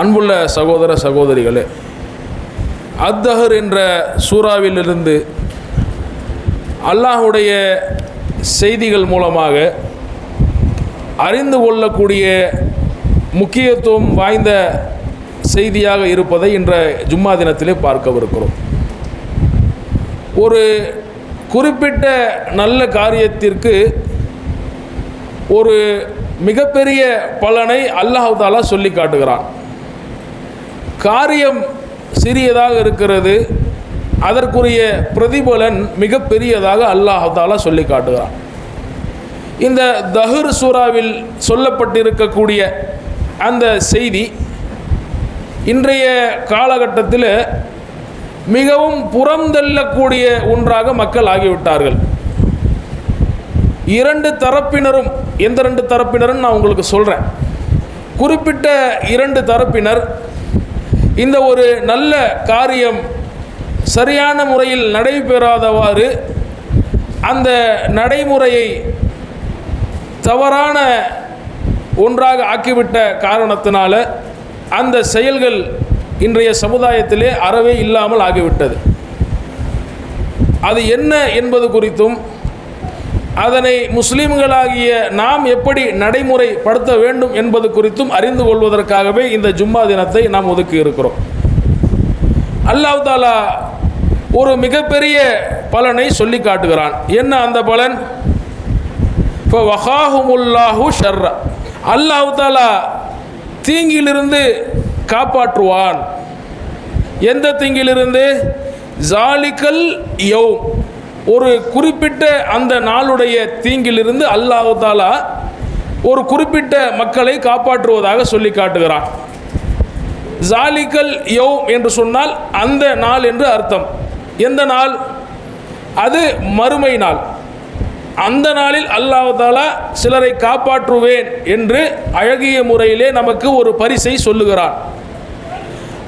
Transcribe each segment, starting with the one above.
அன்புள்ள சகோதர சகோதரிகளே அத்தஹர் என்ற சூறாவிலிருந்து அல்லாஹுடைய செய்திகள் மூலமாக அறிந்து கொள்ளக்கூடிய முக்கியத்துவம் வாய்ந்த செய்தியாக இருப்பதை இன்ற ஜும்மா தினத்திலே பார்க்கவிருக்கிறோம். ஒரு குறிப்பிட்ட நல்ல காரியத்திற்கு ஒரு மிகப்பெரிய பலனை அல்லாஹ் தாலா சொல்லி காட்டுகிறான். காரியம் சிறியதாக இருக்கிறது. அதற்குரிய பிரதிபலன் மிகப்பெரியதாக அல்லாஹ் தாலா சொல்லி காட்டுகிறான். இந்த தஹர் சூறாவில் சொல்லப்பட்டிருக்கக்கூடிய அந்த செய்தி இன்றைய காலகட்டத்தில் மிகவும் புறந்தள்ளக்கூடிய ஒன்றாக மக்கள் ஆகிவிட்டார்கள். இரண்டு தரப்பினரும் எந்த ரெண்டு தரப்பினரும் நான் உங்களுக்கு சொல்கிறேன் குறிப்பிட்ட இரண்டு தரப்பினர் இந்த ஒரு நல்ல காரியம் சரியான முறையில் நடைபெறாதவாறு அந்த நடைமுறையை தவறான ஒன்றாக ஆக்கிவிட்ட காரணத்தினால அந்த செயல்கள் இன்றைய சமுதாயத்திலே அறவே இல்லாமல் ஆகிவிட்டது. அது என்ன என்பது குறித்தும் அதனை முஸ்லீம்களாகிய நாம் எப்படி நடைமுறைப்படுத்த வேண்டும் என்பது குறித்தும் அறிந்து கொள்வதற்காகவே இந்த ஜும்மா தினத்தை நாம் ஒதுக்கி இருக்கிறோம். அல்லாஹ் தாலா ஒரு மிகப்பெரிய பலனை சொல்லி காட்டுகிறான். என்ன அந்த பலன்? இப்போ வஹாஹுமுல்லாஹு ஷர்ரா. அல்லாஹ் தாலா தீங்கிலிருந்து காப்பாற்றுவான். எந்த தீங்கிலிருந்து? ஜாலிக்கல் யோ ஒரு குறிப்பிட்ட அந்த நாளுடைய தீங்கிலிருந்து அல்லாஹ் தாலா ஒரு குறிப்பிட்ட மக்களை காப்பாற்றுவதாக சொல்லி காட்டுகிறான். ஜாலிக்கல் யோ என்று சொன்னால் அந்த நாள் என்று அர்த்தம். எந்த நாள்? அது மறுமை நாள். அந்த நாளில் அல்லாஹாலா சிலரை காப்பாற்றுவேன் என்று அழகிய முறையிலே நமக்கு ஒரு பரிசை சொல்லுகிறான்.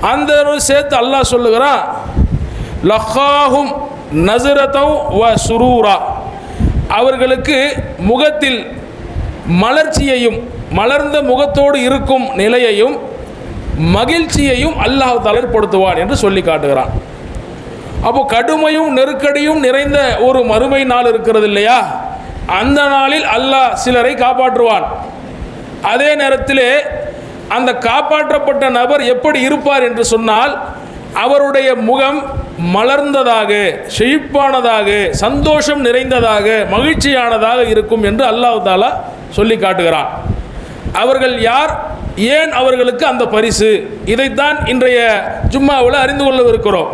அந்த சேர்த்து அல்லாஹ் சொல்லுகிறான் லஹாஹும் நசரத்தம் வ சுரூரா. அவர்களுக்கு முகத்தில் மலர்ச்சியையும் மலர்ந்த முகத்தோடு இருக்கும் நிலையையும் மகிழ்ச்சியையும் அல்லாஹ் தளர்படுத்துவான் என்று சொல்லி காட்டுகிறான். அப்போ கடுமையும் நெருக்கடியும் நிறைந்த ஒரு மறுமை நாள் இருக்கிறது இல்லையா? அந்த நாளில் அல்லாஹ் சிலரை காப்பாற்றுவான். அதே நேரத்திலே அந்த காப்பாற்றப்பட்ட நபர் எப்படி இருப்பார் என்று சொன்னால் அவருடைய முகம் மலர்ந்ததாக செழிப்பானதாக சந்தோஷம் நிறைந்ததாக மகிழ்ச்சியானதாக இருக்கும் என்று அல்லாஹ் தாலா சொல்லி காட்டுகிறான். அவர்கள் யார்? ஏன் அவர்களுக்கு அந்த பரிசு? இதைத்தான் இன்றைய ஜும்மாவில் அறிந்து கொள்ளவிருக்கிறோம்.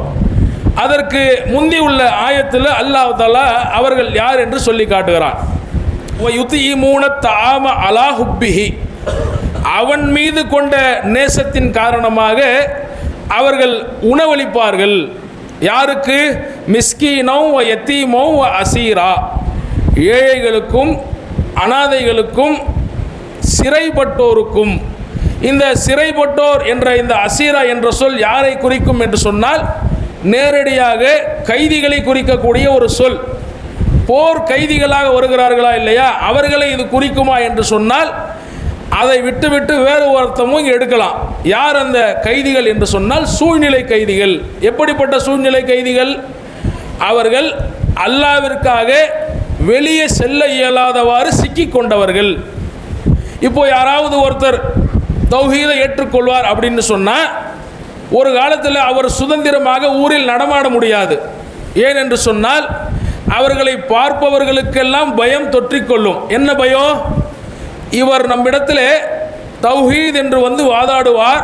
அதற்கு முந்தி உள்ள ஆயத்தில் அல்லாஹ் தாலா அவர்கள் யார் என்று சொல்லி காட்டுகிறான். யுத்திமூன தாம அலா அவன் மீது கொண்ட நேசத்தின் காரணமாக அவர்கள் உணவளிப்பார்கள். யாருக்கு? மிஸ்கீனோ எத்தீமோ அசீரா. ஏழைகளுக்கும் அனாதைகளுக்கும் சிறைப்பட்டோருக்கும். இந்த சிறைப்பட்டோர் என்ற இந்த அசீரா என்ற சொல் யாரை குறிக்கும் என்று சொன்னால் நேரடியாக கைதிகளை குறிக்கக்கூடிய ஒரு சொல். போர் கைதிகளாக வருகிறார்களா இல்லையா? அவர்களை இது குறிக்குமா என்று சொன்னால் அதை விட்டுவிட்டு வேறு ஒருத்தமும் எடுக்கலாம். யார் அந்த கைதிகள் என்று சொன்னால் சூழ்நிலை கைதிகள். எப்படிப்பட்ட சூழ்நிலை கைதிகள்? அவர்கள் அல்லாவிற்காக வெளியே செல்ல இயலாதவாறு சிக்கி கொண்டவர்கள். இப்போ யாராவது ஒருத்தர் தௌஹீதை ஏற்றுக்கொள்வார் அப்படின்னு சொன்னால் ஒரு காலத்தில் அவர் சுதந்திரமாக ஊரில் நடமாட முடியாது. ஏன் என்று சொன்னால் அவர்களை பார்ப்பவர்களுக்கெல்லாம் பயம் தொற்றிக்கொள்ளும். என்ன பயம்? இவர் நம்மிடத்தில் தௌஹீத் என்று வந்து வாதாடுவார்.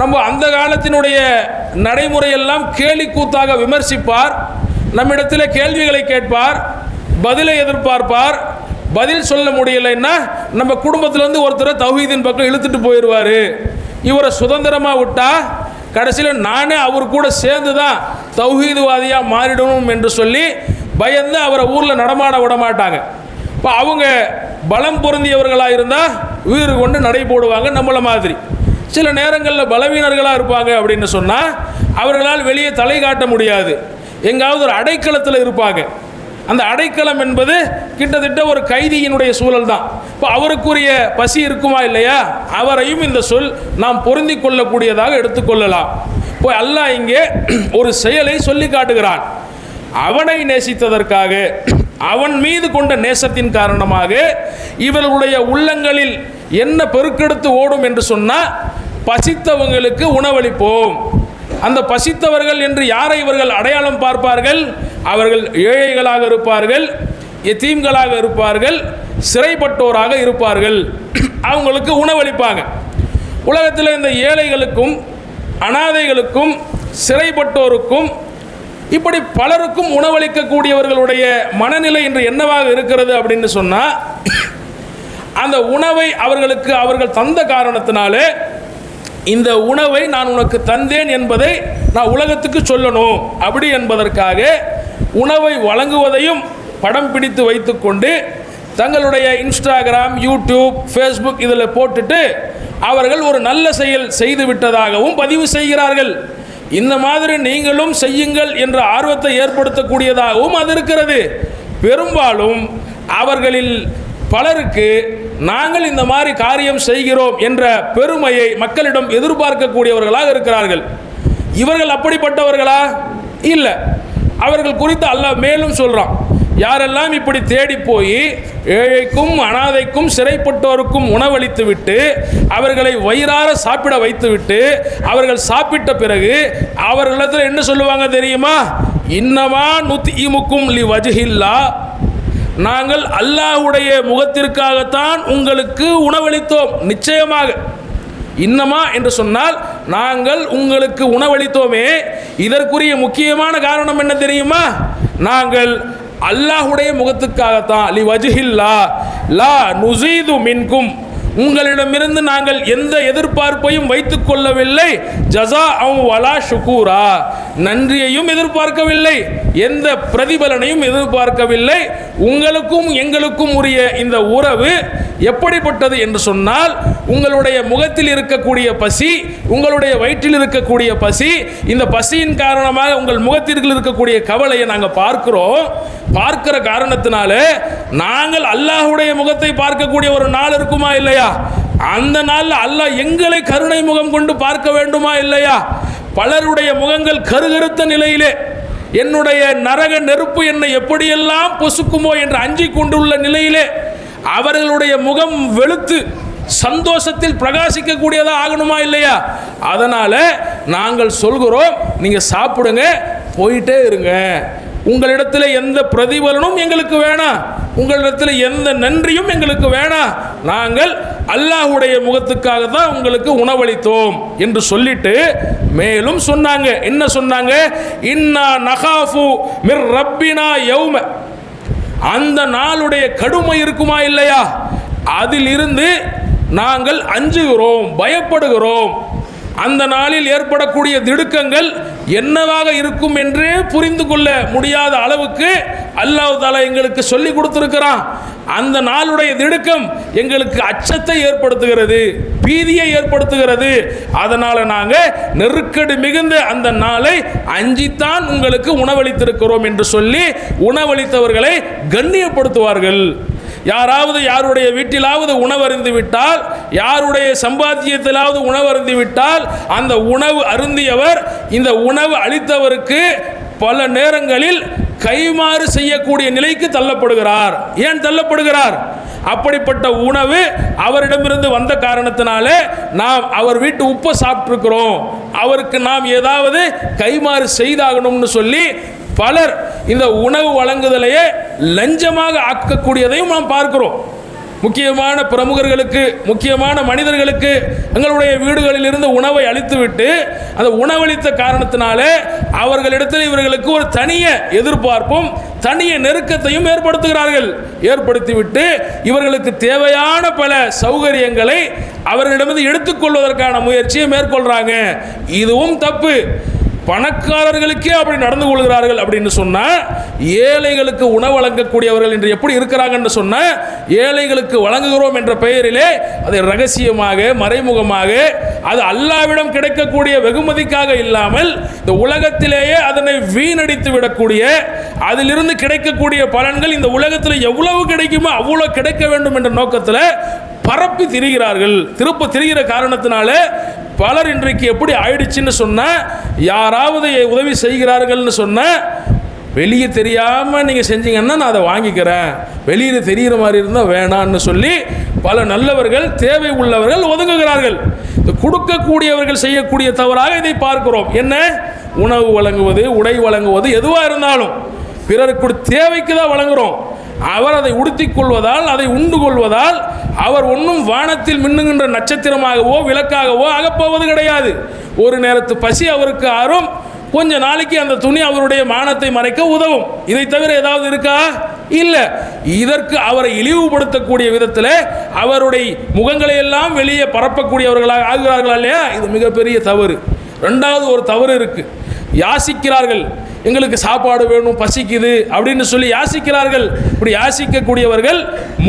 நம்ம அந்த காலத்தினுடைய நடைமுறையெல்லாம் கேலி கூத்தாக விமர்சிப்பார். நம்மிடத்தில் கேள்விகளை கேட்பார் பதிலை எதிர்பார்ப்பார். பதில் சொல்ல முடியலைன்னா நம்ம குடும்பத்திலேருந்து ஒருத்தரை தௌஹீதின் பக்கம் இழுத்துட்டு போயிடுவார். இவரை சுதந்திரமாக விட்டால் கடைசியில் நானே அவர் கூட சேர்ந்து தான் தௌஹீதுவாதியாக மாறிடணும் என்று சொல்லி பயந்து அவரை ஊரில் நடமாட விட மாட்டாங்க. இப்போ அவங்க பலம் பொருந்தியவர்களாக இருந்தால் வீறு கொண்டு நடை போடுவாங்க நம்மளை மாதிரி. சில நேரங்களில் பலவீனர்களாக இருப்பாங்க அப்படின்னு சொன்னால் அவர்களால் வெளியே தலை காட்ட முடியாது. எங்காவது ஒரு அடைக்கலத்தில் இருப்பாங்க. அந்த அடைக்கலம் என்பது கிட்டத்தட்ட ஒரு கைதியினுடைய சூழல் தான். இப்போ அவருக்குரிய பசி இருக்குமா இல்லையா? அவரையும் இந்த சொல் நாம் பொருந்தி கொள்ளக்கூடியதாக எடுத்துக்கொள்ளலாம் இப்போ அல்லாஹ் இங்கே ஒரு செயலை சொல்லி காட்டுகிறான். அவனை நேசித்ததற்காக அவன் மீது கொண்ட நேசத்தின் காரணமாக இவர்களுடைய உள்ளங்களில் என்ன பெருக்கெடுத்து ஓடும் என்று சொன்னால் பசித்தவங்களுக்கு உணவளிப்போம். அந்த பசித்தவர்கள் என்று யாரை இவர்கள் அடையாளம் பார்ப்பார்கள்? அவர்கள் ஏழைகளாக இருப்பார்கள் எத்தீம்களாக இருப்பார்கள் சிறைப்பட்டோராக இருப்பார்கள். அவங்களுக்கு உணவளிப்பாங்க. உலகத்தில் இந்த ஏழைகளுக்கும் அனாதைகளுக்கும் சிறைப்பட்டோருக்கும் இப்படி பலருக்கும் உணவளிக்கக்கூடியவர்களுடைய மனநிலை இன்று என்னவாக இருக்கிறது அப்படின்னு சொன்னால் அந்த உணவை அவர்களுக்கு அவர்கள் தந்த காரணத்தினாலே இந்த உணவை நான் உனக்கு தந்தேன் என்பதை நான் உலகத்துக்கு சொல்லணும் அப்படி என்பதற்காக உணவை வழங்குவதையும் படம் பிடித்து வைத்துக்கொண்டு தங்களுடைய இன்ஸ்டாகிராம் யூடியூப் ஃபேஸ்புக் இதில் போட்டுட்டு அவர்கள் ஒரு நல்ல செயல் செய்து விட்டதாகவும் பதிவு செய்கிறார்கள். இந்த மாதிரி நீங்களும் செய்யுங்கள் என்ற ஆர்வத்தை ஏற்படுத்தக்கூடியதாகவும் அது இருக்கிறது. பெரும்பாலும் அவர்களில் பலருக்கு நாங்கள் இந்த மாதிரி காரியம் செய்கிறோம் என்ற பெருமையை மக்களிடம் எதிர்பார்க்கக்கூடியவர்களாக இருக்கிறார்கள். இவர்கள் அப்படிப்பட்டவர்களா? இல்லை. அவர்கள் குறித்து அல்லாஹ் மேலும் சொல்கிறான் யாரெல்லாம் இப்படி தேடி போய் ஏழைக்கும் அனாதைக்கும் சிறைப்பட்டோருக்கும் உணவளித்துவிட்டு அவர்களை வயிறார சாப்பிட வைத்துவிட்டு அவர்கள் சாப்பிட்ட பிறகு அவர்களிடத்தில் என்ன சொல்லுவாங்க தெரியுமா? இன்னமா நுத் இமுக்கும் லி வஜஹில்லா. நாங்கள் அல்லாஹ்வுடைய முகத்திற்காகத்தான் உங்களுக்கு உணவளித்தோம் நிச்சயமாக. இன்னமா என்று சொன்னால் நாங்கள் உங்களுக்கு உணவளித்தோமே. இதற்குரிய முக்கியமான காரணம் என்ன தெரியுமா? நாங்கள் அல்லாஹுடைய முகத்துக்காகத்தான். லி வஜ்ஹில்லா லா நுசீது மின்கும். உங்களிடமிருந்து நாங்கள் எந்த எதிர்பார்ப்பையும் வைத்துக் கொள்ளவில்லை. ஜசா அவ் வலா ஷுக்கூரா நன்றியையும் எதிர்பார்க்கவில்லை. எந்த பிரதிபலனையும் எதிர்பார்க்கவில்லை. உங்களுக்கும் எங்களுக்கும் உரிய இந்த உறவு எப்படிப்பட்டது என்று சொன்னால் உங்களுடைய முகத்தில் இருக்கக்கூடிய பசி உங்களுடைய வயிற்றில் இருக்கக்கூடிய பசி இந்த பசியின் காரணமாக உங்கள் முகத்திற்குள் இருக்கக்கூடிய கவலையை நாங்கள் பார்க்கிறோம். பார்க்கிற காரணத்தினால நாங்கள் அல்லாஹுடைய முகத்தை பார்க்கக்கூடிய ஒரு நாள் இருக்குமா இல்லையா? அந்த நாளில் அல்லாஹ் எங்களை கருணை முகம் கொண்டு பார்க்க வேண்டுமா இல்லையா? பலருடைய முகங்கள் கருகருத்த நிலையிலே. என்னுடைய நரக நெருப்பு என்னை எப்படியெல்லாம் பொசுக்குமோ என்று அஞ்சிக் கொண்டுள்ள நிலையிலே அவர்களுடைய முகம் வெளுத்து சந்தோஷத்தில் பிரகாசிக்கக்கூடியதாக ஆகணுமா இல்லையா? அதனால் நாங்கள் சொல்கிறோம் நீங்கள் சாப்பிடுங்க போயிட்டே இருங்க. உங்களிடத்தில் எந்த பிரதிபலனும் எங்களுக்கு வேணாம் உங்களிடத்தில் எந்த நன்றியும் எங்களுக்கு வேணாம் நாங்கள் அல்லாஹ்வுடைய முகத்துக்காக தான் உங்களுக்கு உணவளித்தோம் என்று சொல்லிட்டு மேலும் சொன்னாங்க. என்ன சொன்னாங்க? இன்னா நகாஃபு மிர் ரப்பினா யௌம. அந்த நாளுடைய கடுமை இருக்குமா இல்லையா? அதிலிருந்து நாங்கள் அஞ்சுகிறோம் பயப்படுகிறோம். அந்த நாளில் ஏற்படக்கூடிய திடுக்கங்கள் என்னவாக இருக்கும் என்று புரிந்து கொள்ள முடியாத அளவுக்கு அல்லாஹ் தாலா எங்களுக்கு சொல்லி கொடுத்துருக்கிறான். அந்த நாளுடைய திடுக்கம் எங்களுக்கு அச்சத்தை ஏற்படுத்துகிறது பீதியை ஏற்படுத்துகிறது. அதனால் நாங்கள் நெருக்கடி மிகுந்த அந்த நாளை அஞ்சித்தான் உங்களுக்கு உணவளித்திருக்கிறோம் என்று சொல்லி உணவளித்தவர்களை கண்ணியப்படுத்துவார்கள். யாராவது யாருடைய வீட்டிலாவது உணவருந்து விட்டால் யாருடைய சம்பாத்தியத்திலாவது உணவருந்து விட்டால் அந்த உணவு அருந்தியவர் இந்த உணவு அளித்தவருக்கு பல நேரங்களில் கைமாறு செய்யக்கூடிய நிலைக்கு தள்ளப்படுகிறார். ஏன் தள்ளப்படுகிறார்? அப்படிப்பட்ட உணவு அவரிடமிருந்து வந்த காரணத்தினாலே நாம் அவர் வீட்டு உப்பை சாப்பிட்ருக்கிறோம் அவருக்கு நாம் ஏதாவது கைமாறு செய்தாகணும்னு சொல்லி பலர் இந்த உணவு வழங்குதலையே லஞ்சமாக ஆக்கக்கூடியதையும் நாம் பார்க்கிறோம். முக்கியமான பிரமுகர்களுக்கு முக்கியமான மனிதர்களுக்கு எங்களுடைய வீடுகளில் இருந்து உணவை அளித்துவிட்டு அந்த உணவளித்த காரணத்தினாலே அவர்களிடத்தில் இவர்களுக்கு ஒரு தனிய எதிர்பார்ப்பும் தனிய நெருக்கத்தையும் ஏற்படுத்துகிறார்கள். ஏற்படுத்திவிட்டு இவர்களுக்கு தேவையான பல சௌகரியங்களை அவர்களிடமிருந்து எடுத்துக்கொள்வதற்கான முயற்சியை மேற்கொள்கிறாங்க இதுவும் தப்பு. பணக்காரர்களுக்கே அப்படி நடந்து கொள்கிறார்கள் அப்படின்னு சொன்னால் ஏழைகளுக்கு உணவு வழங்கக்கூடியவர்கள் என்று எப்படி இருக்கிறாங்கன்னு சொன்னால் ஏழைகளுக்கு வழங்குகிறோம் என்ற பெயரிலே அதை ரகசியமாக மறைமுகமாக அது அல்லாவிடம் கிடைக்கக்கூடிய வெகுமதிக்காக இல்லாமல் இந்த உலகத்திலேயே அதனை வீணடித்து விடக்கூடிய அதிலிருந்து கிடைக்கக்கூடிய பலன்கள் இந்த உலகத்தில் எவ்வளவு கிடைக்குமோ அவ்வளோ கிடைக்க வேண்டும் என்ற நோக்கத்தில் பரப்பி திரிகிறார்கள். திருப்ப திரிகிற காரணத்தினால பலர் இன்றைக்கு எப்படி ஆயிடுச்சுன்னு சொன்னால் யாராவது உதவி செய்கிறார்கள்னு சொன்னால் வெளியே தெரியாமல் நீங்கள் செஞ்சீங்கன்னா நான் அதை வாங்கிக்கிறேன். வெளியில் தெரிகிற மாதிரி இருந்தால் வேணான்னு சொல்லி பல நல்லவர்கள் தேவை உள்ளவர்கள் ஒதுங்குகிறார்கள். இந்த கொடுக்கக்கூடியவர்கள் செய்யக்கூடிய தவறாக இதை பார்க்கிறோம். என்ன? உணவு வழங்குவது உடை வழங்குவது எதுவாக இருந்தாலும். பிறருக்கு தேவைக்கு தான் வழங்குகிறோம் அவர் அதை உடுத்திக் கொள்வதால் அதை உண்டு கொள்வதால் அவர் ஒன்றும் வானத்தில் மின்னுகின்ற நட்சத்திரமாகவோ விளக்காகவோ அகப்போவது கிடையாது. ஒரு நேரத்து பசி அவருக்கு ஆறும் கொஞ்ச நாளைக்கு அந்த துணி அவருடைய மானத்தை மறைக்க உதவும். இதை தவிர ஏதாவது இருக்கா? இல்லை. இதற்கு அவரை இழிவுபடுத்தக்கூடிய விதத்தில் அவருடைய முகங்களை எல்லாம் வெளியே பரப்பக்கூடியவர்களாக ஆகிறார்களா இல்லையா? இது மிகப்பெரிய தவறு. ரெண்டாவது ஒரு தவறு இருக்குது யாசிக்கிறார்கள். எங்களுக்கு சாப்பாடு வேணும் பசிக்குது அப்படின்னு சொல்லி யாசிக்கிறார்கள். இப்படி யாசிக்கக்கூடியவர்கள்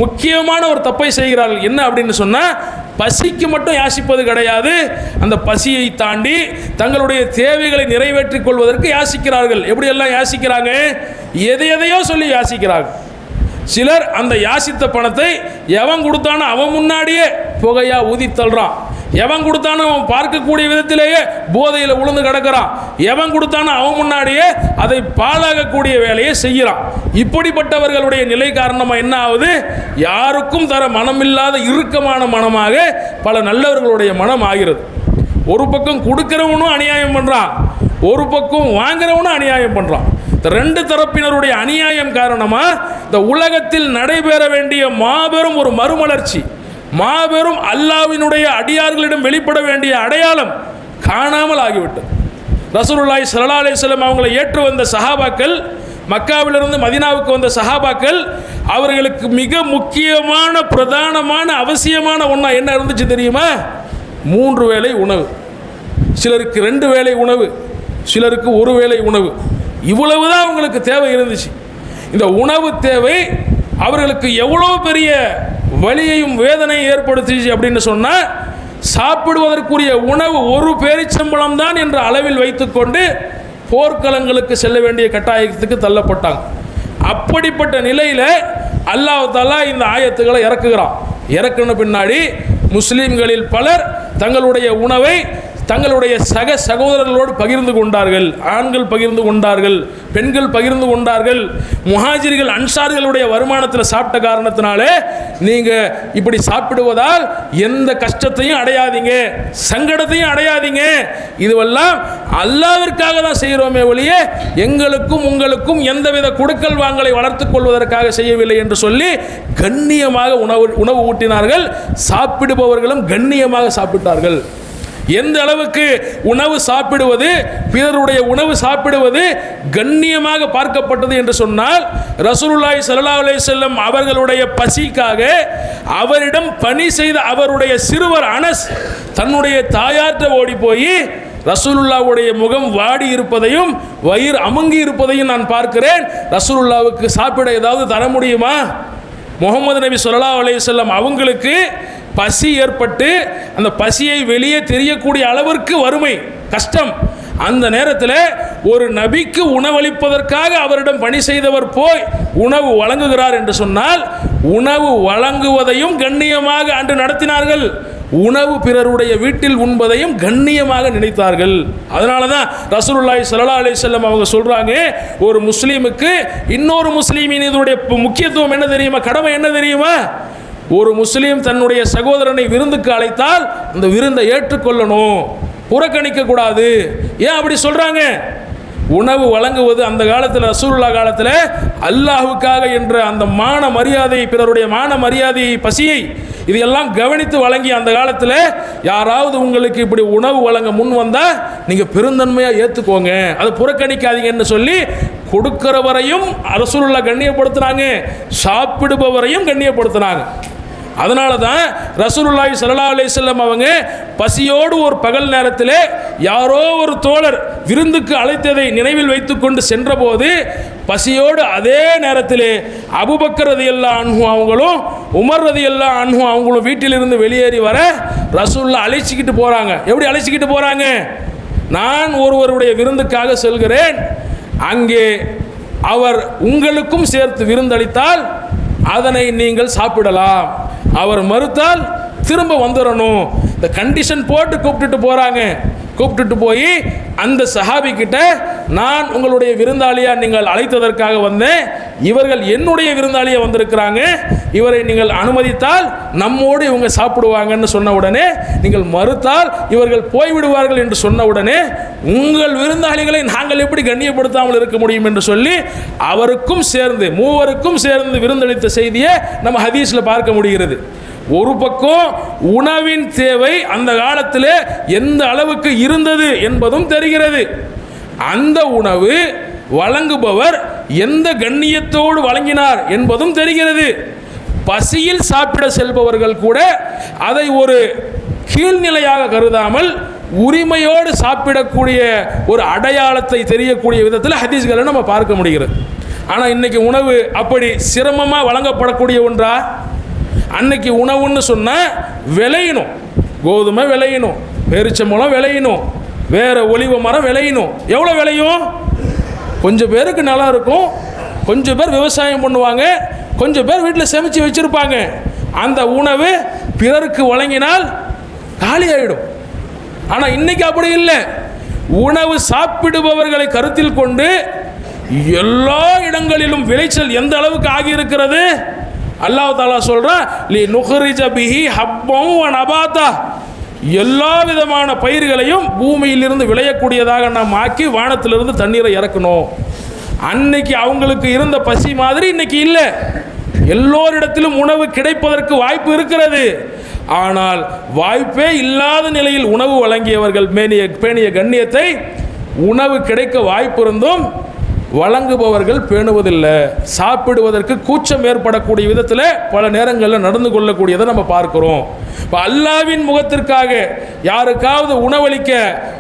முக்கியமான ஒரு தப்பை செய்கிறார்கள். என்ன அப்படின்னு சொன்னால் பசிக்கு மட்டும் யாசிப்பது கிடையாது. அந்த பசியை தாண்டி தங்களுடைய தேவைகளை நிறைவேற்றிக் கொள்வதற்கு யாசிக்கிறார்கள். எப்படியெல்லாம் யாசிக்கிறாங்க? எதை எதையோ சொல்லி யாசிக்கிறார்கள். சிலர் அந்த யாசித்த பணத்தை எவன் கொடுத்தானோ அவன் முன்னாடியே புகையாக ஊதி தள்ளுறான் எவன் கொடுத்தானோ அவன் பார்க்கக்கூடிய விதத்திலேயே போதையில் உளுந்து கிடக்கிறான். எவன் கொடுத்தானோ அவன் முன்னாடியே அதை பாழாகக்கூடிய வேலையை செய்கிறான் இப்படிப்பட்டவர்களுடைய நிலை காரணமாக என்ன ஆகுது? யாருக்கும் தர மனமில்லாத இறுக்கமான மனமாக பல நல்லவர்களுடைய மனம் ஆகிறது. ஒரு பக்கம் கொடுக்கிறவனும் அநியாயம் பண்ணுறான் ஒரு பக்கம் வாங்குறவனும் அநியாயம் பண்ணுறான் இந்த ரெண்டு தரப்பினருடைய அநியாயம் காரணமாக இந்த உலகத்தில் நடைபெற வேண்டிய மாபெரும் ஒரு மறுமலர்ச்சி. மாபெரும் அல்லாவினுடைய அடியார்களிடம் வெளிப்பட வேண்டிய அடையாளம் காணாமல் ஆகிவிட்டது. ரசூலுல்லாய் சல்லா அலிஸ்லம் அவங்களை ஏற்று வந்த சஹாபாக்கள் மக்காவிலிருந்து மதீனாவுக்கு வந்த சஹாபாக்கள் அவர்களுக்கு மிக முக்கியமான பிரதானமான அவசியமான ஒன்றா என்ன இருந்துச்சு தெரியுமா? மூன்று வேளை உணவு. சிலருக்கு ரெண்டு வேளை உணவு சிலருக்கு ஒரு வேளை உணவு. இவ்வளவு தான் அவங்களுக்கு தேவை இருந்துச்சு. இந்த உணவு தேவை அவர்களுக்கு எவ்வளோ பெரிய வலியையும் வேதனையும் ஏற்படுத்திச்சு அப்படின்னு சொன்னால் சாப்பிடுவதற்குரிய உணவு ஒரு பேரிச்சம்பளம் தான் என்ற அளவில் வைத்துக்கொண்டு போர்க்களங்களுக்கு செல்ல வேண்டிய கட்டாயத்துக்கு தள்ளப்பட்டாங்க. அப்படிப்பட்ட நிலையில் அல்லாஹ் தாலா இந்த ஆயத்துக்களை இறக்குகிறான். இறக்குன பின்னாடி முஸ்லீம்களில் பலர் தங்களுடைய உணவை தங்களுடைய சக சகோதரர்களோடு பகிர்ந்து கொண்டார்கள் ஆண்கள் பகிர்ந்து கொண்டார்கள் பெண்கள் பகிர்ந்து கொண்டார்கள். முஹாஜிர்கள் அன்சார்களுடைய வருமானத்தில் சாப்பிட்ட காரணத்தினாலே நீங்கள் இப்படி சாப்பிடுவதால் எந்த கஷ்டத்தையும் அடையாதீங்க சங்கடத்தையும் அடையாதீங்க. இதுவெல்லாம் அல்லாவிற்காக தான் செய்கிறோமே ஒழிய எங்களுக்கும் உங்களுக்கும் எந்தவித கொடுக்கல் வாங்கலை வளர்த்துக் கொள்வதற்காக செய்யவில்லை என்று சொல்லி கண்ணியமாக உணவு உணவு ஊட்டினார்கள். சாப்பிடுபவர்களும் கண்ணியமாக சாப்பிட்டார்கள். எந்த அளவுக்கு உணவு சாப்பிடுவது பிறருடைய உணவு சாப்பிடுவது கண்ணியமாக பார்க்கப்பட்டது என்று சொன்னால் ரசூலுல்லாய் சல்லா அலே செல்லம் அவர்களுடைய பசிக்காக அவரிடம் பணி செய்த அவருடைய சிறுவர் அனஸ் தன்னுடைய தாயாற்ற ஓடி போய் ரசூலுல்லாவுடைய முகம் வாடி இருப்பதையும் வயிறு அமுங்கி இருப்பதையும் நான் பார்க்கிறேன். ரசூலுல்லாவுக்கு சாப்பிட ஏதாவது தர முடியுமா? முகமது நபி சொல்லா அலைஹி செல்லம் அவங்களுக்கு பசி ஏற்பட்டு அந்த பசியை வெளியே தெரியக்கூடிய அளவிற்கு வறுமை கஷ்டம். அந்த நேரத்தில் ஒரு நபிக்கு உணவளிப்பதற்காக அவரிடம் பணி செய்தவர் போய் உணவு வழங்குகிறார் என்று சொன்னால் உணவு வழங்குவதையும் கண்ணியமாக அன்று நடத்தினார்கள். உணவு பிறருடைய வீட்டில் உண்பதையும் கண்ணியமாக நினைத்தார்கள். அதனால தான் ரசூலுல்லாய் சல்லா அலி செல்லம் அவங்க சொல்கிறாங்க ஒரு முஸ்லீமுக்கு இன்னொரு முஸ்லீமின் இதனுடைய முக்கியத்துவம் என்ன தெரியுமா கடமை என்ன தெரியுமா? ஒரு முஸ்லீம் தன்னுடைய சகோதரனை விருந்துக்கு அழைத்தால் அந்த விருந்தை ஏற்றுக்கொள்ளணும். புறக்கணிக்க கூடாது ஏன் அப்படி சொல்றாங்க? உணவு வழங்குவது அந்த காலத்தில் ரசூல்லா காலத்தில் அல்லாஹுக்காக என்ற அந்த மான மரியாதை பிறருடைய மான மரியாதையை பசியை இதையெல்லாம் கவனித்து வழங்கி அந்த காலத்தில் யாராவது உங்களுக்கு இப்படி உணவு வழங்க முன் வந்தால் நீங்கள் பெருந்தன்மையாக ஏற்றுக்கோங்க அதை புறக்கணிக்காதீங்கன்னு சொல்லி கொடுக்கிறவரையும் ரசூலுல்லா கண்ணியப்படுத்துனாங்க சாப்பிடுபவரையும் கண்ணியப்படுத்துனாங்க அதனால தான் ரசூலுல்லாஹி சல்லா அலைஹி வஸல்லம் அவங்க பசியோடு ஒரு பகல் நேரத்தில் யாரோ ஒரு தோழர் விருந்துக்கு அழைத்ததை நினைவில் வைத்துக்கொண்டு சென்றபோது பசியோடு அதே நேரத்தில் அபுபக்கர் ரதியல்லாஹு அன்ஹு அவங்களும் உமர் ரதியல்லாஹு அன்ஹு அவங்களும் வீட்டிலிருந்து வெளியேறி வர ரசூல்லா அழைச்சிக்கிட்டு போகிறாங்க எப்படி அழைச்சிக்கிட்டு போகிறாங்க நான் ஒருவருடைய விருந்துக்காக செல்கிறேன். அங்கே அவர் உங்களுக்கும் சேர்த்து விருந்தளித்தால் அதனை நீங்கள் சாப்பிடலாம். அவர் மறுத்தால் திரும்ப வந்துடணும் இந்த கண்டிஷன் போட்டு கூப்பிட்டுட்டு போகிறாங்க கூப்பிட்டுட்டு போய் அந்த சஹாபி கிட்ட நான் உங்களுடைய விருந்தாளியாக நீங்கள் அழைத்ததற்காக வந்தேன். இவர்கள் என்னுடைய விருந்தாளியை வந்திருக்கிறாங்க. இவரை நீங்கள் அனுமதித்தால் நம்மோடு இவங்க சாப்பிடுவாங்கன்னு சொன்ன உடனே நீங்கள் மறுத்தால் இவர்கள் போய்விடுவார்கள் என்று சொன்ன உடனே உங்கள் விருந்தாளிகளை நாங்கள் எப்படி கண்ணியப்படுத்தாமல் இருக்க முடியும் என்று சொல்லி அவருக்கும் சேர்ந்து மூவருக்கும் சேர்ந்து விருந்தளித்த செய்தியை நம்ம ஹதீஸில் பார்க்க முடிகிறது. ஒரு பக்கம் உணவின் தேவை அந்த காலத்தில் எந்த அளவுக்கு இருந்தது என்பதும் தெரிகிறது. அந்த உணவு வழங்குபவர் எந்த கண்ணியத்தோடு வழங்கினார் என்பதும் தெரிகிறது. பசியில் சாப்பிட செல்பவர்கள் கூட அதை ஒரு கீழ்நிலையாக கருதாமல் உரிமையோடு சாப்பிடக்கூடிய ஒரு அடையாளத்தை தெரியக்கூடிய விதத்தில் ஹதீஸ்களை நம்ம பார்க்க முடிகிறது. ஆனால் இன்னைக்கு உணவு அப்படி சிரமமாக வழங்கப்படக்கூடிய ஒன்றா? அன்னைக்கு உணவுன்னு சொன்னால் விளையணும். கோதுமை விளையணும். பேரிச்சம்பழம் விளையணும். வேறு ஒளிவு மரம் விளையணும். எவ்வளோ விளையும்? கொஞ்சம் பேருக்கு நிலம் இருக்கும் கொஞ்சம் பேர் விவசாயம் பண்ணுவாங்க. கொஞ்சம் பேர் வீட்டில் செமிச்சு வச்சுருப்பாங்க. அந்த உணவு பிறருக்கு வழங்கினால் காலியாயிடும் ஆனால் இன்னைக்கு அப்படி இல்லை. உணவு சாப்பிடுபவர்களை கருத்தில் கொண்டு எல்லா இடங்களிலும் விளைச்சல் எந்த அளவுக்கு ஆகியிருக்கிறது அல்லாஹ் தாலா சொல்றான் லி நுஹரிஜ பிஹி ஹப்பம் நபாத்தா. எல்லா விதமான பயிர்களையும் பூமியிலிருந்து விளையக்கூடியதாக நாம் ஆக்கி வானத்திலிருந்து தண்ணீரை இறக்கணும். அன்னைக்கு அவங்களுக்கு இருந்த பசி மாதிரி இன்னைக்கு இல்லை. எல்லோரிடத்திலும் உணவு கிடைப்பதற்கு வாய்ப்பு இருக்கிறது. ஆனால் வாய்ப்பே இல்லாத நிலையில் உணவு வழங்கியவர்கள் மேனிய பேணிய கண்ணியத்தை உணவு கிடைக்க வாய்ப்பு இருந்தும் வழங்குபவர்கள் பேணுவதில்லை. சாப்பிடுவதற்கு கூச்சம் ஏற்படக்கூடிய விதத்தில் பல நேரங்களில் நடந்து கொள்ளக்கூடியதை நம்ம பார்க்கிறோம். இப்போ அல்லாவின் முகத்திற்காக யாருக்காவது உணவளிக்க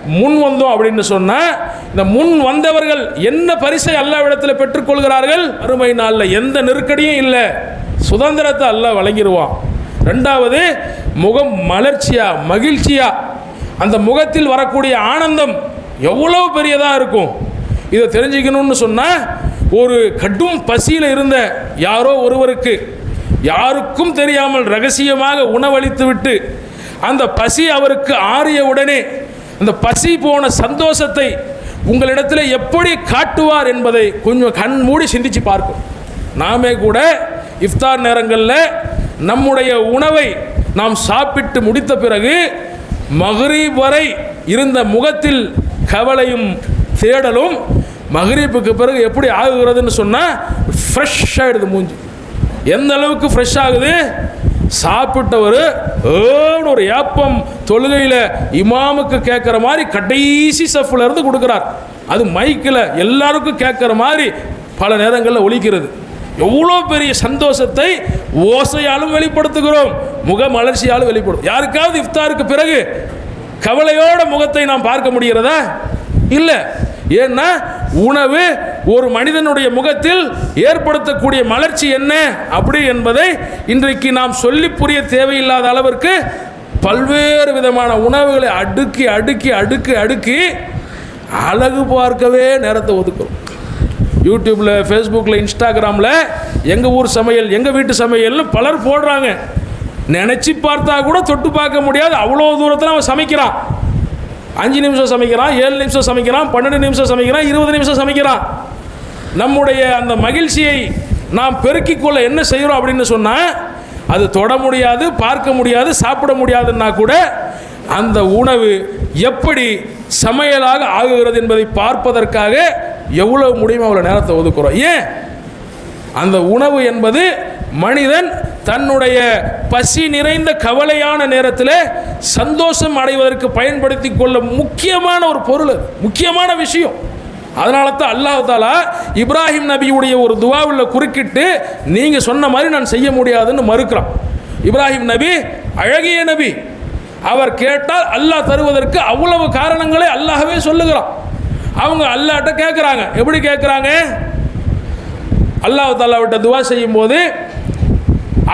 முன் வந்தோம் அப்படின்னு சொன்னால் இந்த முன் வந்தவர்கள் என்ன பரிசை அல்லாவிடத்தில் பெற்றுக்கொள்கிறார்கள்? அருமை நாளில் எந்த நெருக்கடியும் இல்லை. சுதந்திரத்தை அல்லாஹ் வழங்கிடுவான் ரெண்டாவது முகம் மலர்ச்சியா மகிழ்ச்சியா? அந்த முகத்தில் வரக்கூடிய ஆனந்தம் எவ்வளவு பெரியதாக இருக்கும். இதை தெரிஞ்சுக்கணும்னு சொன்னால் ஒரு கடும் பசியில் இருந்த யாரோ ஒருவருக்கு யாருக்கும் தெரியாமல் ரகசியமாக உணவளித்துவிட்டு அந்த பசி அவருக்கு ஆறிய உடனே அந்த பசி போன சந்தோஷத்தை உங்களிடத்தில் எப்படி காட்டுவார் என்பதை கொஞ்சம் கண் மூடி சிந்திச்சு பார்க்கும். நாமே கூட இஃப்தார் நேரங்களில் நம்முடைய உணவை நாம் சாப்பிட்டு முடித்த பிறகு மகரீப் வரை இருந்த முகத்தில் கவலையும் தேடலும் மகரீப்புக்கு பிறகு எப்படி ஆகுகிறதுன்னு சொன்னால் ஃப்ரெஷ் ஆகிடுது மூஞ்சி. எந்த அளவுக்கு ஃப்ரெஷ் ஆகுது? சாப்பிட்டவர் ஏன்னு ஒரு ஏப்பம் தொழுகையில் இமாமுக்கு கேட்குற மாதிரி கடைசி சஃப்ல இருந்து கொடுக்குறார். அது மைக்கில் எல்லாருக்கும் கேட்குற மாதிரி பல நேரங்களில் ஒழிக்கிறது எவ்வளோ பெரிய சந்தோஷத்தை ஓசையாலும் வெளிப்படுத்துகிறோம் முக மலர்ச்சியாலும் வெளிப்படும் யாருக்காவது இஃப்தாருக்கு பிறகு கவலையோட முகத்தை நாம் பார்க்க முடிகிறதா? இல்லை. ஏன்னா உணவு ஒரு மனிதனுடைய முகத்தில் ஏற்படுத்தக்கூடிய மலர்ச்சி என்ன? அப்படி என்பதை இன்றைக்கு நாம் சொல்லி புரிய தேவையில்லாத அளவிற்கு பல்வேறு விதமான உணவுகளை அடுக்கி அடுக்கி அடுக்கி அடுக்கி அழகு பார்க்கவே நேரத்தை ஒதுக்குறோம். யூடியூப்பில் ஃபேஸ்புக்கில் இன்ஸ்டாகிராமில் எங்கள் ஊர் சமையல் எங்கள் வீட்டு சமையல்னு பலர் போடுறாங்க. நினச்சி பார்த்தா கூட தொட்டு பார்க்க முடியாது. அவ்வளோ தூரத்தில் அவன் சமைக்கிறான். அஞ்சு நிமிஷம் சமைக்கிறான் ஏழு நிமிஷம் சமைக்கிறான் பன்னெண்டு நிமிஷம் சமைக்கிறான் இருபது நிமிஷம் சமைக்கிறான். நம்முடைய அந்த மகிழ்ச்சியை நாம் பெருக்கிக் கொள்ள என்ன செய்கிறோம் அப்படின்னு சொன்னால் அது தொட முடியாது பார்க்க முடியாது சாப்பிட முடியாதுன்னா கூட அந்த உணவு எப்படி சமையலாக ஆகுகிறது என்பதை பார்ப்பதற்காக எவ்வளவு முடியுமோ அவ்வளோ நேரத்தை ஒதுக்குறோம். ஏன்? அந்த உணவு என்பது மனிதன் தன்னுடைய பசி நிறைந்த கவலையான நேரத்தில் சந்தோஷம் அடைவதற்கு பயன்படுத்தி கொள்ள முக்கியமான ஒரு பொருள் முக்கியமான விஷயம். அதனால தான் அல்லாஹ் தாலா இப்ராஹிம் நபியுடைய ஒரு துவாவில் குறுக்கிட்டு நீங்கள் சொன்ன மாதிரி நான் செய்ய முடியாதுன்னு மறுக்கிறான். இப்ராஹிம் நபி அழகிய நபி. அவர் கேட்டால் அல்லாஹ் தருவதற்கு அவ்வளவு காரணங்களை அல்லாஹவே சொல்லுகிறான். அவங்க அல்லாட்ட கேட்குறாங்க எப்படி கேட்குறாங்க அல்லாஹ் தாலாவிட்ட துவா செய்யும் போது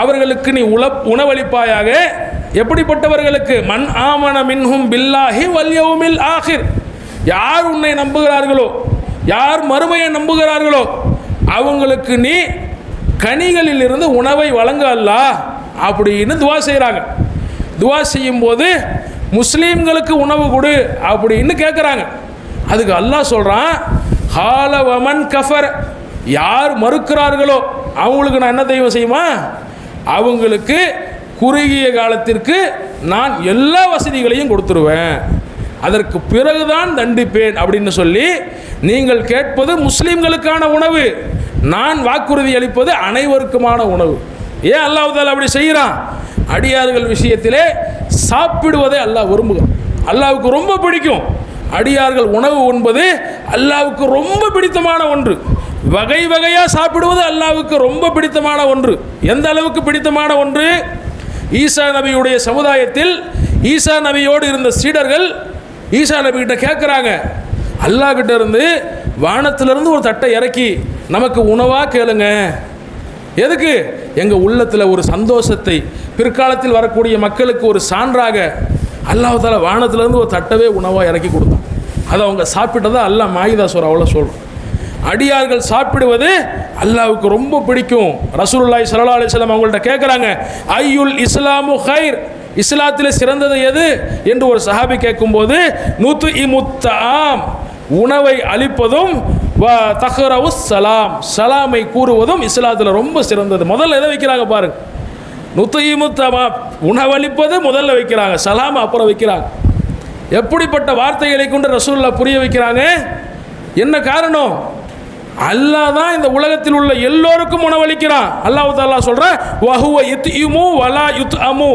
அவர்களுக்கு நீ உல உணவளிப்பாயாக. எப்படிப்பட்டவர்களுக்கு? மண் ஆமன மின்ஹும் பில்லாஹி வல்யவுமில் ஆஹிர். யார் உன்னை நம்புகிறார்களோ? யார் மறுமையை நம்புகிறார்களோ? அவங்களுக்கு நீ கனிகளில் இருந்து உணவை வழங்க அல்லா அப்படின்னு துவா செய்கிறாங்க துவா செய்யும்போது முஸ்லீம்களுக்கு உணவு கொடு அப்படின்னு கேட்குறாங்க அதுக்கு அல்லாஹ் சொல்கிறான் ஹாலவமன் கஃபர். யார் மறுக்கிறார்களோ? அவங்களுக்கு நான் என்ன தெய்வம் செய்யுமா? அவங்களுக்கு குறுகிய காலத்திற்கு நான் எல்லா வசதிகளையும் கொடுத்துருவேன். அதற்கு பிறகுதான் தண்டிப்பேன் அப்படின்னு சொல்லி நீங்கள் கேட்பது முஸ்லீம்களுக்கான உணவு. நான் வாக்குறுதி அளிப்பது அனைவருக்குமான உணவு. ஏன் அல்லாஹ் அப்படி செய்கிறான் அடியார்கள் விஷயத்திலே சாப்பிடுவதை அல்லாஹ் விரும்புகிறான். அல்லாவுக்கு ரொம்ப பிடிக்கும். அடியார்கள் உணவு உண்பது அல்லாவுக்கு ரொம்ப பிடித்தமான ஒன்று. வகை வகையாக சாப்பிடுவது அல்லாவுக்கு ரொம்ப பிடித்தமான ஒன்று. எந்த அளவுக்கு பிடித்தமான ஒன்று? ஈசா நபியுடைய சமுதாயத்தில் ஈசா நபியோடு இருந்த சீடர்கள் ஈசா நபிகிட்ட கேட்குறாங்க. அல்லாஹ்கிட்ட இருந்து வானத்திலிருந்து ஒரு தட்டை இறக்கி நமக்கு உணவாக கேளுங்க. எதுக்கு? எங்கள் உள்ளத்தில் ஒரு சந்தோஷத்தை பிற்காலத்தில் வரக்கூடிய மக்களுக்கு ஒரு சான்றாக அல்லாஹ் தால ஒரு தட்டவே உணவாக இறக்கி கொடுத்தான். அதை அவங்க சாப்பிட்டதை அல்லாஹ் மாயுதா சொல்கிற அவ்வளோ சொல்கிறோம் அடியார்கள் சாப்பிடுவது அல்லாவுக்கு ரொம்ப பிடிக்கும். ரசூலுல்லாய் சல்லா அலிஸ்லாம் அவங்கள்ட்ட கேட்குறாங்க ஐயுல் இஸ்லாமு ஹைர் இஸ்லாத்தில் சிறந்தது எது? என்று ஒரு சஹாபி கேட்கும்போது நூத்து இமுத்தாம் உணவை அளிப்பதும் வ சலாம். சலாமை கூறுவதும் இஸ்லாத்தில் ரொம்ப சிறந்தது. முதல்ல எதை வைக்கிறாங்க பாருங்க. நுத்தையுமுத்தமா உணவளிப்பது முதல்ல வைக்கிறாங்க சலாம் அப்புறம் வைக்கிறாங்க. எப்படிப்பட்ட வார்த்தைகளை கொண்டு ரசூல்லா புரிய வைக்கிறாங்க? என்ன காரணம்? அல்லாஹ் தான் இந்த உலகத்தில் உள்ள எல்லோருக்கும் உணவளிக்கிறான் அல்லாஹ் தாலா சொல்ற வஹுவ யுத்இமு வலா யுத் அமு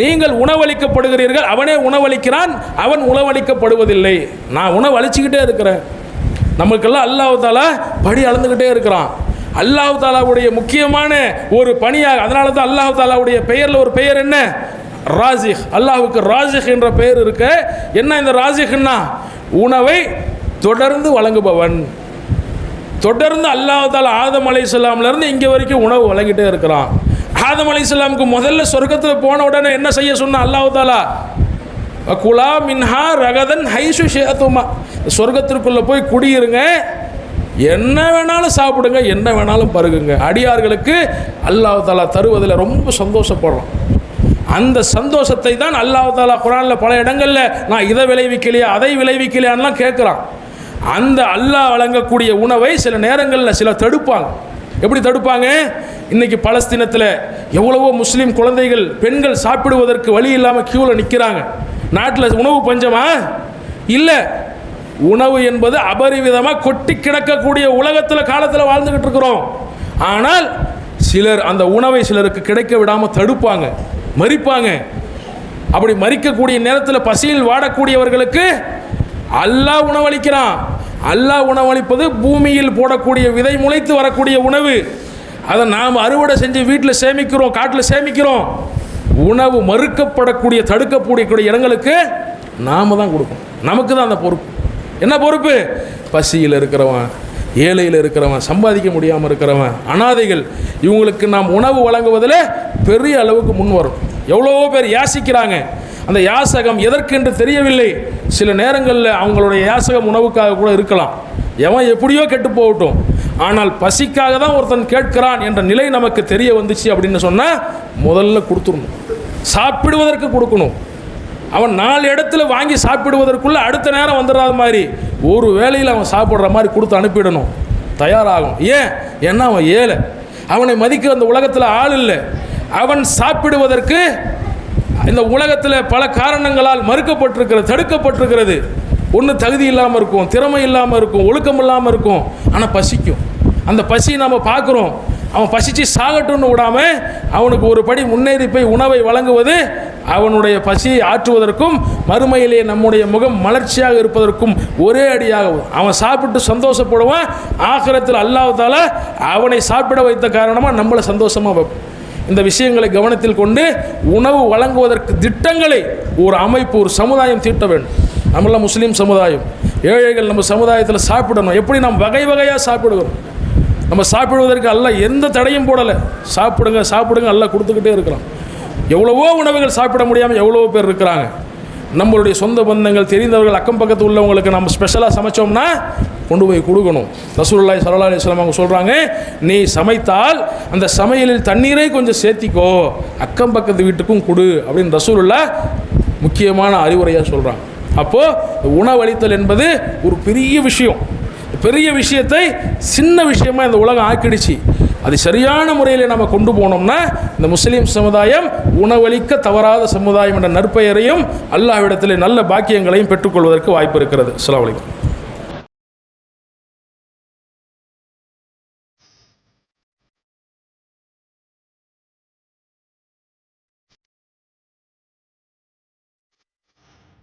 நீங்கள் உணவளிக்கப்படுகிறீர்கள் அவனே உணவளிக்கிறான் அவன் உணவளிக்கப்படுவதில்லை. நான் உணவு அளிச்சுக்கிட்டே இருக்கிறேன். நமக்கெல்லாம் அல்லாஹ் தாலா படி அளந்துக்கிட்டே இருக்கிறான். அல்லாஹ் தாலாவுடைய முக்கியமான ஒரு பணியாக அதனால தான் அல்லாஹ் தாலாவுடைய பெயரில் ஒரு பெயர் என்ன? ராஜிஹ் அல்லாஹுக்கு ராஜிஹ் என்ற பெயர் இருக்கு. என்ன இந்த ராஜிஹ்னா உணவை தொடர்ந்து வழங்குபவன். தொடர்ந்து அல்லாஹால ஆதம் அலை இருந்து இங்கே வரைக்கும் உணவு வழங்கிட்டே இருக்கிறான். ஆதம் அலை முதல்ல சொர்க்கத்தில் போன உடனே என்ன செய்ய சொன்ன அல்லாஹாலா குலா மின்ஹா ரகதன் ஹைசு ஷேத்துமா சொர்க்கத்திற்குள்ளே போய் குடியிருங்க. என்ன வேணாலும் சாப்பிடுங்க என்ன வேணாலும் பருகுங்க. அடியார்களுக்கு அல்லாஹ் தாலா தருவதில் ரொம்ப சந்தோஷப்படுறோம். அந்த சந்தோஷத்தை தான் அல்லாஹ் தாலா குரானில் பல இடங்களில் நான் இதை விளைவிக்கலையா அதை விளைவிக்கலையான்லாம் கேட்குறான். அந்த அல்லாஹ் வழங்கக்கூடிய உணவை சில நேரங்களில் சில தடுப்பாங்க. எப்படி தடுப்பாங்க? இன்னைக்கு பலஸ்தீனத்தில் எவ்வளவோ முஸ்லீம் குழந்தைகள் பெண்கள் சாப்பிடுவதற்கு வழி இல்லாமல் கியூவில் நிற்கிறாங்க நாட்டில் உணவு பஞ்சமா? இல்லை. உணவு என்பது அபரிவிதமாக கொட்டி கிடக்கக்கூடிய உலகத்தில் காலத்தில் வாழ்ந்துக்கிட்டு இருக்கிறோம். ஆனால் சிலர் அந்த உணவை சிலருக்கு கிடைக்க விடாமல் தடுப்பாங்க மறிப்பாங்க. அப்படி மறிக்கக்கூடிய நேரத்தில் பசியில் வாடக்கூடியவர்களுக்கு அல்லாஹ் உணவளிக்கிறான். அல்லாஹ் உணவளிப்பது பூமியில் போடக்கூடிய விதை முளைத்து வரக்கூடிய உணவு. அதை நாம் அறுவடை செஞ்சு வீட்டில் சேமிக்கிறோம் காட்டில் சேமிக்கிறோம். உணவு மறுக்கப்படக்கூடிய தடுக்கக்கூடிய இடங்களுக்கு நாம் தான் கொடுக்கணும். நமக்கு தான் அந்த பொறுப்பு. என்ன பொறுப்பு? பசியில் இருக்கிறவன் ஏழையில் இருக்கிறவன் சம்பாதிக்க முடியாமல் இருக்கிறவன் அனாதைகள். இவங்களுக்கு நாம் உணவு வழங்குவதில் பெரிய அளவுக்கு முன் வரும் எவ்வளவோ பேர் யாசிக்கிறாங்க. அந்த யாசகம் எதற்கென்று தெரியவில்லை. சில நேரங்களில் அவங்களுடைய யாசகம் உணவுக்காக கூட இருக்கலாம். எவன் எப்படியோ கெட்டு போகட்டும். ஆனால் பசிக்காக தான் ஒருத்தன் கேட்கிறான் என்ற நிலை நமக்கு தெரிய வந்துச்சு அப்படின்னு சொன்னால் முதல்ல கொடுத்துடணும். சாப்பிடுவதற்கு கொடுக்கணும். அவன் நாலு இடத்துல வாங்கி சாப்பிடுவதற்குள்ளே அடுத்த நேரம் வந்துடாத மாதிரி ஒரு வேளையில் அவன் சாப்பிட்ற மாதிரி கொடுத்து அனுப்பிடணும். தயாராகும். ஏன்? ஏன்னா அவன் ஏழை. அவனை மதிக்க அந்த உலகத்தில் ஆள் இல்லை. அவன் சாப்பிடுவதற்கு இந்த உலகத்தில் பல காரணங்களால் மறுக்கப்பட்டிருக்கிறது தடுக்கப்பட்டிருக்கிறது. ஒன்று தகுதி இல்லாமல் இருக்கும் திறமை இல்லாமல் இருக்கும் ஒழுக்கம் இல்லாமல் இருக்கும். ஆனால் பசிக்கும். அந்த பசியை நம்ம பார்க்குறோம். அவன் பசிச்சு சாகட்டும்னு விடாமல் அவனுக்கு ஒரு படி முன்னேறி போய் உணவை வழங்குவது அவனுடைய பசியை ஆற்றுவதற்கும் மறுமையிலே நம்முடைய முகம் மலர்ச்சியாக இருப்பதற்கும் ஒரே அடியாக அவன் சாப்பிட்டு சந்தோஷப்படுவான். ஆகிரத்தில் அல்லாவதால் அவனை சாப்பிட வைத்த காரணமாக நம்மளை சந்தோஷமாக வைப்போம் இந்த விஷயங்களை கவனத்தில் கொண்டு உணவு வழங்குவதற்கு திட்டங்களை ஒரு அமைப்பு ஒரு சமுதாயம் தீட்ட வேண்டும். நம்மளாம் முஸ்லீம் சமுதாயம் ஏழைகள் நம்ம சமுதாயத்தில் சாப்பிடணும். எப்படி நாம் வகை வகையாக சாப்பிடுவோம் நம்ம சாப்பிடுவதற்கு அல்ல எந்த தடையும் போடலை. சாப்பிடுங்க சாப்பிடுங்க எல்லாம் கொடுத்துக்கிட்டே இருக்கிறோம் எவ்வளவோ உணவுகள் சாப்பிட முடியாமல் எவ்வளவோ பேர் இருக்கிறாங்க. நம்மளுடைய சொந்த பந்தங்கள் தெரிந்தவர்கள் அக்கம் பக்கத்து உள்ளவங்களுக்கு நம்ம ஸ்பெஷலாக சமைச்சோம்னா கொண்டு போய் கொடுக்கணும். ரசூல்லாய் ஸல்லல்லாஹு அலிஸ்லாம் அவங்க சொல்கிறாங்க நீ சமைத்தால் அந்த சமையலில் தண்ணீரை கொஞ்சம் சேர்த்திக்கோ அக்கம் பக்கத்து வீட்டுக்கும் கொடு அப்படின்னு ரசூலுல்லா முக்கியமான அறிவுரையாக சொல்கிறாங்க அப்போது உணவளித்தல் என்பது ஒரு பெரிய விஷயம். பெரிய விஷயத்தை சின்ன விஷயமா இந்த உலகம் ஆக்கிடுச்சு. அது சரியான முறையில் நம்ம கொண்டு போனோம்னா இந்த முஸ்லீம் சமுதாயம் உணவளிக்க தவறாத சமுதாயம் என்ற நற்பெயரையும் அல்லாஹ்விடத்தில் நல்ல பாக்கியங்களையும் பெற்றுக்கொள்வதற்கு வாய்ப்பு இருக்கிறது. அஸ்ஸலாமு அலைக்கும்.